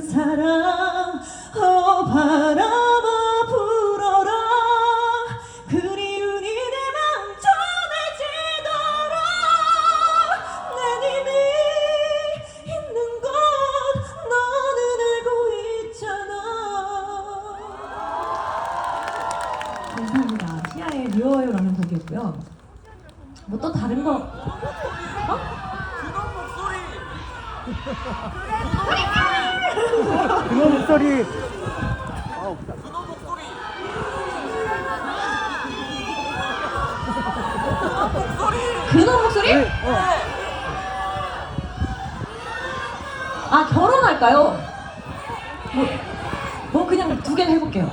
사랑 어 바람아 불어라. 그리운이 내맘 전해지더라. 난 이미 있는 것 너는 알고 있잖아. 감사합니다. 시아의 미워요라는 곡이었고요. 뭐 또 다른 거? 어? 그런 목소리. 그래. 놈 목소리 그놈 목소리. 근원 목소리? 네, 어. 아 결혼할까요? 뭐, 뭐 그냥 두 개를 해볼게요.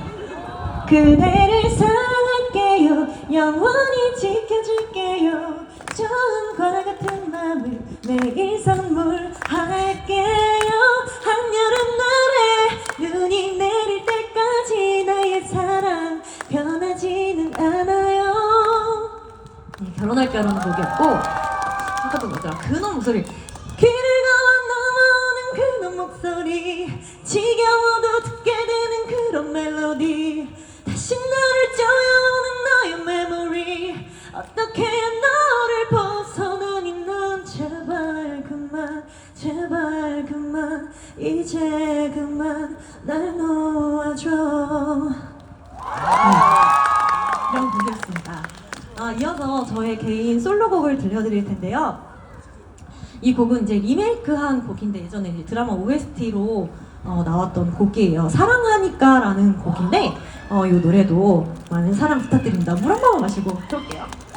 그대를 사랑할게요. 영원히 지켜줄게요. 좋은 과 같은 마음을 매일 선물할게요. 결혼할까라는 곡이었고 아까 또 뭐더라? 그놈 목소리. 길을 걸어 넘어오는 그놈 목소리. 지겨워도 듣게 되는 그런 멜로디. 다시 너를 쪼여오는 너의 메모리 어떻게 너를 벗어나니 넌 제발 그만 제발 그만 이제 그만 날 놓아줘. 아, 이어서 저의 개인 솔로곡을 들려드릴 텐데요. 이 곡은 이제 리메이크한 곡인데 예전에 드라마 OST로 어, 나왔던 곡이에요. 사랑하니까라는 곡인데 어, 이 노래도 많은 사랑 부탁드립니다. 물한 모금 마시고 들어올게요.